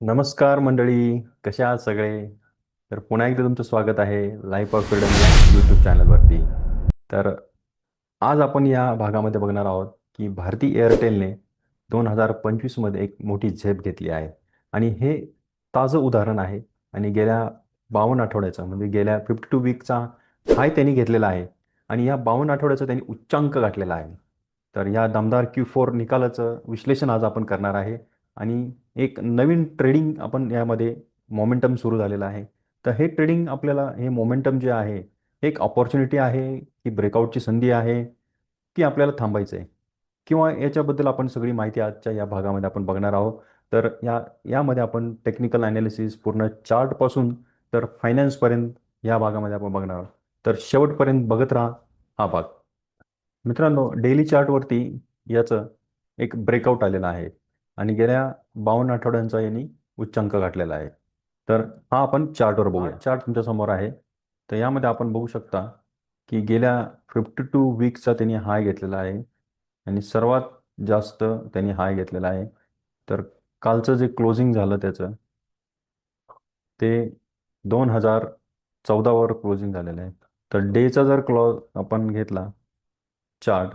नमस्कार मंडळी कसे आहात सगळे? तर पुन्हा एकदा तुमचं स्वागत आहे लाईफ ऑफ फ्रीडम या यूट्यूब चॅनलवरती तर आज आपण या भागामध्ये बघणार आहोत की भारती एअरटेलने दोन हजार पंचवीसमध्ये एक मोठी झेप घेतली आहे. आणि हे ताजं उदाहरण आहे. आणि गेल्या बावन्न आठवड्याचा म्हणजे गेल्या फिफ्टी टू वीकचा हाय त्यांनी घेतलेला आहे. आणि या बावन्न आठवड्याचा त्यांनी उच्चांक गाठलेला आहे. तर या दमदार क्यू फोर निकालाचं विश्लेषण आज आपण करणार आहे. आणि एक नवीन ट्रेडिंग आपण यामध्ये मोमेंटम सुरू झालेलं आहे. तर हे ट्रेडिंग आपल्याला हे मोमेंटम जे आहे एक ऑपॉर्च्युनिटी आहे की ब्रेकआउटची संधी आहे की आपल्याला थांबायचं आहे किंवा याच्याबद्दल आपण सगळी माहिती आजच्या या भागामध्ये आपण बघणार आहोत. तर या यामध्ये आपण टेक्निकल ॲनालिसिस पूर्ण चार्टपासून तर फायनान्सपर्यंत या भागामध्ये आपण बघणार आहोत. तर शेवटपर्यंत बघत राहा हा भाग. मित्रांनो डेली चार्टवरती याचं एक ब्रेकआउट आलेलं आहे. आणि गेल्या बावन्न आठवड्यांचा यांनी उच्चांक गाठलेला आहे. तर हा आपण चार्टवर बघूया. चार्ट तुमच्यासमोर आहे. तर यामध्ये आपण बघू शकता की गेल्या फिफ्टी टू वीकचा त्यांनी हाय घेतलेला आहे. आणि सर्वात जास्त त्यांनी हाय घेतलेला आहे. तर कालचं जे क्लोजिंग झालं त्याचं ते दोन हजार चौदावर क्लोजिंग झालेलं आहे. तर डेचा जर क्लॉ आपण घेतला चार्ट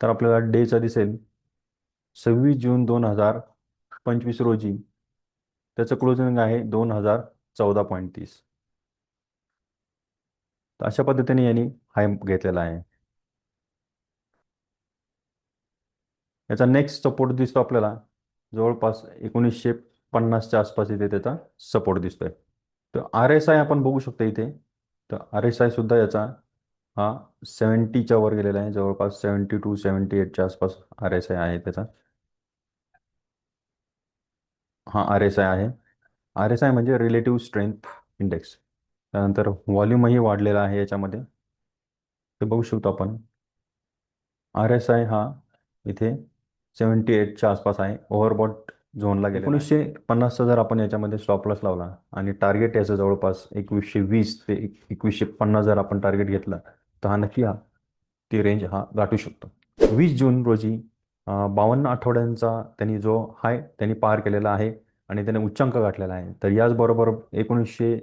तर आपल्याला डेचा दिसेल सव्वीस जून दोन हजार पंचवीस रोजी. त्याचं क्लोजिंग आहे दोन हजार चौदा पॉईंट तीस. तर अशा पद्धतीने यांनी हाय घेतलेला आहे. याचा नेक्स्ट सपोर्ट दिसतो आपल्याला. जवळपास एकोणीसशे पन्नासच्या आसपास इथे त्याचा सपोर्ट दिसतोय. तर आर एस आय आपण बघू शकतो इथे. तर आर एस आय सुद्धा याचा हा सेवन्टीच्या वर गेलेला आहे. जवळपास सेवन्टी टू सेवन्टी एटच्या आसपास आर एस आय आहे त्याचा. हा आर एस आय आहे. आर एस आय म्हणजे रिलेटिव्ह स्ट्रेंथ इंडेक्स त्यानंतर व्हॉल्यूमही वाढलेला आहे याच्यामध्ये. ते बघू शकतो आपण. आर एस आय हा इथे सेवन्टी एटच्या आसपास आहे. ओव्हरबॉट झोनला गेला एकोणीसशे पन्नासचा जर आपण याच्यामध्ये स्टॉप लॉस लावला आणि टार्गेट याचं जवळपास एकवीसशे वीस ते एकवीसशे पन्नास जर आपण टार्गेट घेतलं तर हा नक्की हा ती रेंज हा गाठू शकतो. वीस जून रोजी बावन्न आठवड्यांचा त्यांनी जो हाय त्यांनी पार केलेला आहे आणि त्याने उच्चांक गाठलेला आहे. तर याचबरोबर एकोणीसशे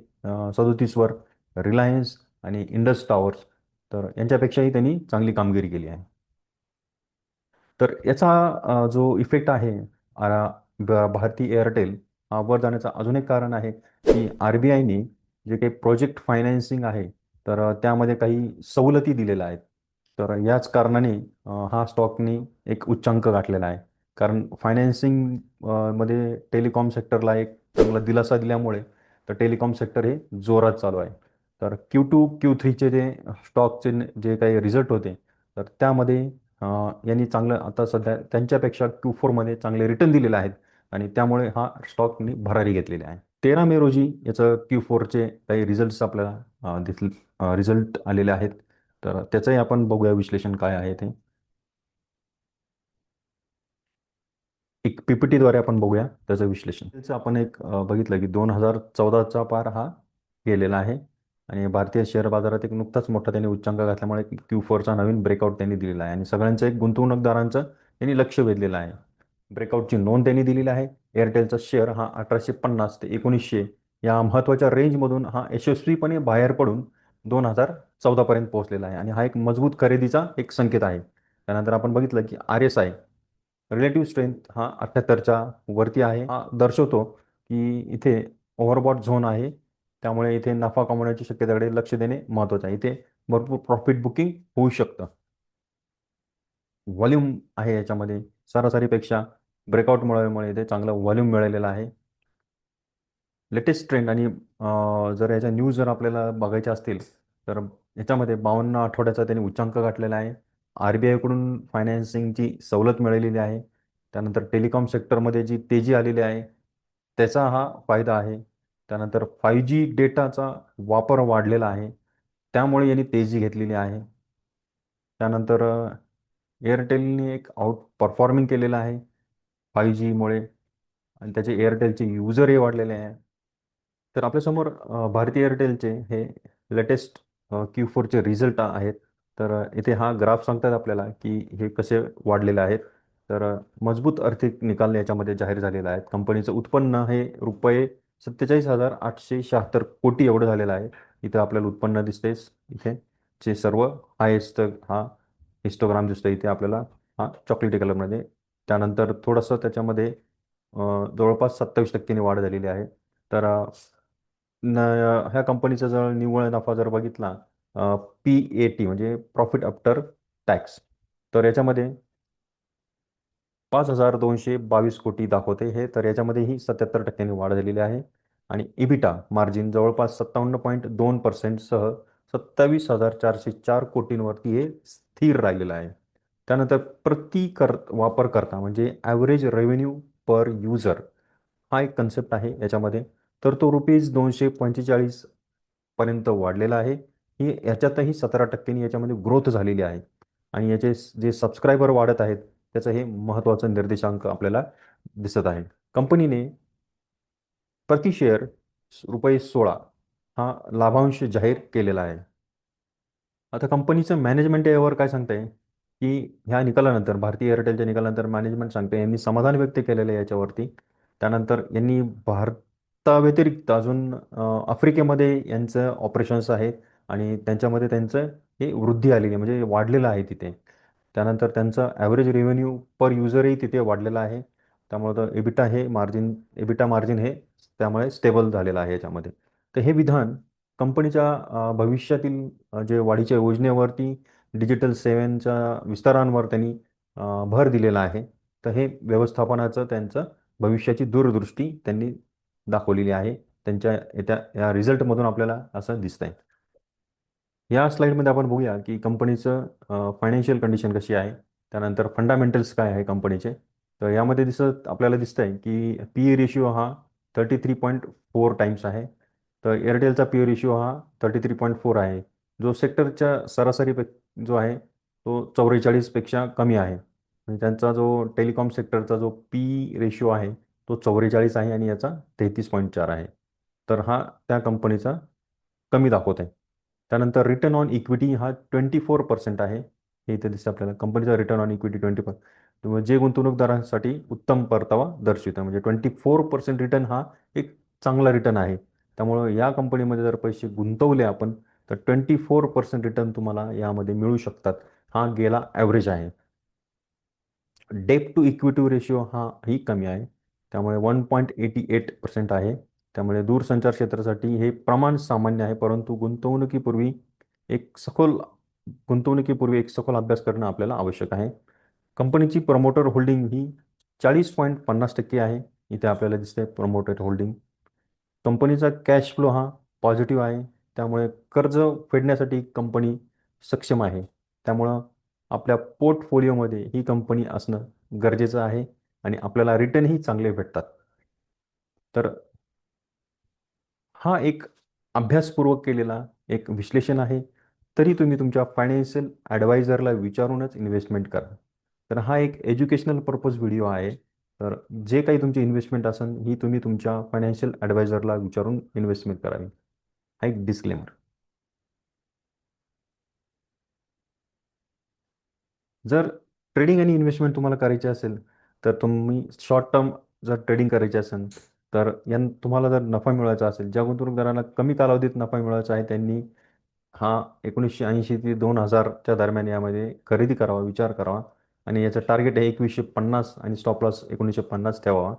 सदोतीसवर रिलायन्स आणि इंडस टॉवर्स तर यांच्यापेक्षाही त्यांनी चांगली कामगिरी केली आहे. तर याचा जो इफेक्ट आहे भारती एअरटेल वर जाण्याचं अजून एक कारण आहे की आर बी आयने जे काही प्रोजेक्ट फायनान्सिंग आहे तर त्यामध्ये काही सवलती दिलेल्या आहेत. तर याच कारणाने हा स्टॉकनी एक उच्चांक गाठलेला आहे. कारण फायनान्सिंगमध्ये टेलिकॉम सेक्टरला एक चांगला दिलासा दिल्यामुळे तर टेलिकॉम सेक्टर हे जोरात चालू आहे. तर क्यू टू क्यू थ्रीचे जे स्टॉकचे जे काही रिझल्ट होते तर त्यामध्ये यांनी चांगलं आता सध्या त्यांच्यापेक्षा क्यू फोरमध्ये चांगले रिटर्न दिलेले आहेत आणि त्यामुळे हा स्टॉकनी भरारी घेतलेली आहे. तेरा मे रोजी याचं क्यू फोरचे काही रिझल्ट्स आपल्याला दिसले रिझल्ट आलेले आहेत. तर त्याचंही आपण बघूया विश्लेषण काय आहे ते. एक पीपीटीद्वारे आपण बघूया त्याचं विश्लेषण. त्याचं आपण एक बघितलं की दोन हजार चौदाचा पार हा गेलेला आहे आणि भारतीय शेअर बाजारात एक नुकताच मोठा त्यांनी उच्चांक घातल्यामुळे क्यू फोरचा नवीन ब्रेकआउट त्यांनी दिलेला आहे आणि सगळ्यांचं एक गुंतवणूकदारांचं त्यांनी लक्ष वेधलेलं आहे. ब्रेकआउटची नोंद त्यांनी दिलेली आहे. एअरटेलचा शेअर हा अठराशे पन्नास ते एकोणीसशे या महत्त्वाच्या रेंजमधून हा यशस्वीपणे बाहेर पडून दोन हजार चौदापर्यंत पोहोचलेला आहे. आणि हा एक मजबूत खरेदीचा एक संकेत आहे. त्यानंतर आपण बघितलं की R S I relative strength हा अठ्ठ्याहत्तरच्या वरती आहे. हा दर्शवतो की इथे ओव्हरबॉट झोन आहे. त्यामुळे इथे नफा कमवण्याची शक्यतेकडे लक्ष देणे महत्त्वाचं आहे. इथे भरपूर प्रॉफिट बुकिंग होऊ शकतं. व्हॉल्यूम आहे याच्यामध्ये. सरासरीपेक्षा ब्रेकआउट मिळाल्यामुळे इथे चांगलं व्हॉल्यूम मिळालेलं आहे. लेटेस्ट ट्रेंड आणि जर याच्या न्यूज जर आपल्याला बघायच्या असतील तर याच्यामध्ये बावन्न आठवड्याचा त्यांनी उच्चांक गाठलेला आहे. आर बी आयकडून फायनान्सिंगची सवलत मिळालेली आहे. त्यानंतर टेलिकॉम सेक्टरमध्ये जी तेजी आलेली आहे त्याचा हा फायदा आहे. त्यानंतर फाय जी डेटाचा वापर वाढलेला आहे. त्यामुळे यांनी तेजी घेतलेली आहे. त्यानंतर एअरटेलने एक आउट परफॉर्मिंग केलेलं आहे. फाय जीमुळे आणि त्याचे एअरटेलचे युजरही वाढलेले आहे. तर आपल्यासमोर भारतीय एअरटेलचे हे लेटेस्ट क्यू फोरचे रिझल्ट आहेत. तर इथे हा ग्राफ सांगतात आपल्याला की हे कसे वाढलेले आहेत. तर मजबूत आर्थिक निकाल याच्यामध्ये जाहीर झालेला आहे. कंपनीचं उत्पन्न हे रुपये सत्तेचाळीस हजार आठशे शहात्तर कोटी एवढं झालेलं आहे. इथं आपल्याला उत्पन्न दिसतेच इथे जे सर्व हायेस्ट हा हिस्टोग्राम दिसतो इथे आपल्याला हा चॉकलेटी कलरमध्ये त्यानंतर थोडंसं त्याच्यामध्ये जवळपास सत्तावीस टक्क्यांनी वाढ झालेली आहे. तर न ह्या कंपनीचा जर निव्वळ नफा जर बघितला पी ए टी म्हणजे प्रॉफिट आफ्टर टॅक्स तर याच्यामध्ये पाच हजार दोनशे बावीस कोटी दाखवते हे तर याच्यामध्येही सत्याहत्तर टक्क्यांनी वाढ झालेली आहे. आणि इबिटा मार्जिन जवळपास सत्तावन्न पॉईंट दोन पर्सेंटसह सत्तावीस हजार चारशे चार कोटींवरती हे स्थिर राहिलेलं आहे. त्यानंतर प्रति कर वापरकर्ता म्हणजे ॲव्हरेज रेव्हेन्यू पर युजर हा एक कन्सेप्ट आहे याच्यामध्ये. तर तो रुपीज दोनशे पंचेचाळीस पर्यंत वाढलेला आहे. ही याच्यातही सतरा टक्क्यांनी याच्यामध्ये ग्रोथ झालेली आहे. आणि याचे जे सबस्क्रायबर वाढत आहेत त्याचं हे महत्त्वाचं निर्देशांक आपल्याला दिसत आहे. कंपनीने प्रति शेअर रुपये सोळा हा लाभांश जाहीर केलेला आहे. आता कंपनीचं मॅनेजमेंट यावर काय सांगतंय की ह्या निकालानंतर भारतीय एअरटेलच्या निकालानंतर मॅनेजमेंट सांगते यांनी समाधान व्यक्त केलेलं आहे याच्यावरती. त्यानंतर यांनी व्यतिरिक्त अजून आफ्रिकेमध्ये यांचं ऑपरेशन्स आहेत आणि त्यांच्यामध्ये त्यांचं हे वृद्धी आलेली आहे म्हणजे वाढलेलं आहे तिथे. त्यानंतर त्यांचं ॲव्हरेज रेव्हेन्यू पर युजरही तिथे वाढलेलं आहे. त्यामुळे तर एबिटा हे मार्जिन एबिटा मार्जिन हे त्यामुळे स्टेबल झालेलं आहे याच्यामध्ये. तर हे विधान कंपनीच्या भविष्यातील जे वाढीच्या योजनेवरती डिजिटल सेवांच्या विस्तारांवर त्यांनी भर दिलेला आहे. तर हे व्यवस्थापनाचं त्यांचं भविष्याची दूरदृष्टी त्यांनी दाखवलेली आहे. त्यांच्या येत्या या रिझल्टमधून आपल्याला असं दिसतंय. या स्लाईडमध्ये आपण बघूया की कंपनीचं फायनान्शियल कंडिशन कशी आहे. त्यानंतर फंडामेंटल्स काय आहे कंपनीचे तर यामध्ये दिसत आपल्याला दिसतंय की पी ई रेशिओ हा thirty three point four times आहे. तर एअरटेलचा पी ई रेशिओ हा थर्टी थ्री पॉईंट फोर आहे. जो सेक्टरच्या सरासरी जो आहे तो चौवेचाळीसपेक्षा कमी आहे. म्हणजे त्यांचा जो टेलिकॉम सेक्टरचा जो पी रेशिओ आहे तो चौवेचाळीस आहे आणि याचा तेहतीस पॉईंट चार आहे. तर हा त्या कंपनीचा कमी दाखवत आहे. त्यानंतर रिटर्न ऑन इक्विटी हा ट्वेंटी फोर पर्सेंट आहे. हे इथे दिसतं आपल्याला. कंपनीचा return on equity twenty per जे गुंतवणूकदारांसाठी उत्तम परतावा दर्शवितं म्हणजे ट्वेंटी फोर पर्सेंट रिटर्न हा एक चांगला रिटर्न आहे. त्यामुळं या कंपनीमध्ये जर पैसे गुंतवले आपण तर ट्वेंटी फोर पर्सेंट रिटर्न तुम्हाला यामध्ये मिळू शकतात. हा गेला ॲव्हरेज आहे. डेप टू इक्विटी रेशिओ हा ही कमी आहे. त्यामुळे one point eighty eight percent आहे. त्यामुळे दूरसंचार क्षेत्रासाठी हे प्रमाण सामान्य आहे परंतु गुंतवणुकीपूर्वी एक सखोल गुंतवणुकीपूर्वी एक सखोल अभ्यास करणं आपल्याला आवश्यक आहे. कंपनीची प्रमोटर होल्डिंग ही चाळीस पॉईंट पन्नास टक्के आहे. इथे आपल्याला दिसते प्रमोटर होल्डिंग कंपनीचा कॅश फ्लो हा पॉझिटिव्ह आहे. त्यामुळे कर्ज फेडण्यासाठी कंपनी सक्षम आहे. त्यामुळं आपल्या पोर्टफोलिओमध्ये ही कंपनी असणं गरजेचं आहे. आणि आपल्याला रिटर्नही चांगले भेटतात. तर हा एक अभ्यासपूर्वक केलेला एक विश्लेषण आहे. तरी तुम्ही तुमच्या फायनान्शियल ॲडवायझरला विचारूनच इन्व्हेस्टमेंट करा. तर हा एक एज्युकेशनल पर्पज व्हिडिओ आहे. तर जे काही तुमची इन्व्हेस्टमेंट असेल ही तुम्ही तुमच्या फायनान्शियल ॲडवायझरला विचारून इन्व्हेस्टमेंट करावी. हा एक डिस्क्लेमर जर ट्रेडिंग आणि इन्व्हेस्टमेंट तुम्हाला करायची असेल तर तुम्ही शॉर्ट टर्म जर ट्रेडिंग करायची असेल तर यां तुम्हाला जर नफा मिळवायचा असेल ज्या गुंतवणूकदारांना कमी कालावधीत नफा मिळवायचा आहे त्यांनी हा एकोणीसशे ऐंशी ते दोन हजारच्या दरम्यान यामध्ये खरेदी करावा विचार करावा. आणि याचं टार्गेट आहे एकवीसशे पन्नास आणि स्टॉप लॉस एकोणीसशे पन्नास ठेवावा.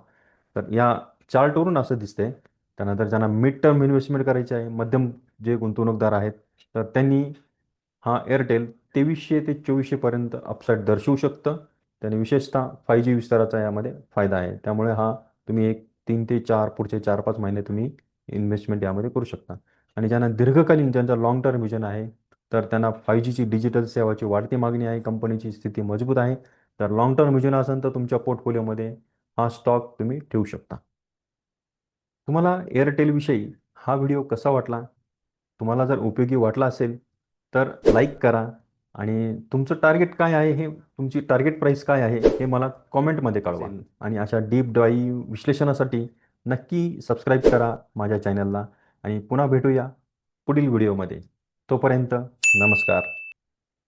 तर या चार्टवरून असं दिसतंय. त्यानंतर ज्यांना मिड टर्म इन्व्हेस्टमेंट करायची आहे मध्यम जे गुंतवणूकदार आहेत तर त्यांनी हा एअरटेल तेवीसशे ते चोवीसशेपर्यंत अपसाईड दर्शवू शकतं. त्याने विशेषतः फाय जी विस्ताराचा यामध्ये फायदा आहे. त्यामुळे हा तुम्ही एक तीन ते चार पुढचे चार पाच महिने तुम्ही इन्व्हेस्टमेंट यामध्ये करू शकता. आणि ज्यांना दीर्घकालीन ज्यांचा लॉंग टर्म विजन आहे तर त्यांना फाय जीची डिजिटल सेवाची वाढती मागणी आहे कंपनीची स्थिती मजबूत आहे. तर लॉंग टर्म विजन असेल तर तुमच्या पोर्टफोलिओमध्ये हा स्टॉक तुम्ही ठेवू शकता. तुम्हाला एअरटेलविषयी हा व्हिडिओ कसा वाटला? तुम्हाला जर उपयोगी वाटला असेल तर लाईक करा. आणि तुमचं टार्गेट काय आहे? हे तुमची टार्गेट प्राईस काय आहे? हे मला कॉमेंटमध्ये कळवा. आणि अशा डीप डाईव्ह विश्लेषणासाठी नक्की सबस्क्राईब करा माझ्या चॅनलला आणि पुन्हा भेटूया पुढील व्हिडिओमध्ये तोपर्यंत नमस्कार.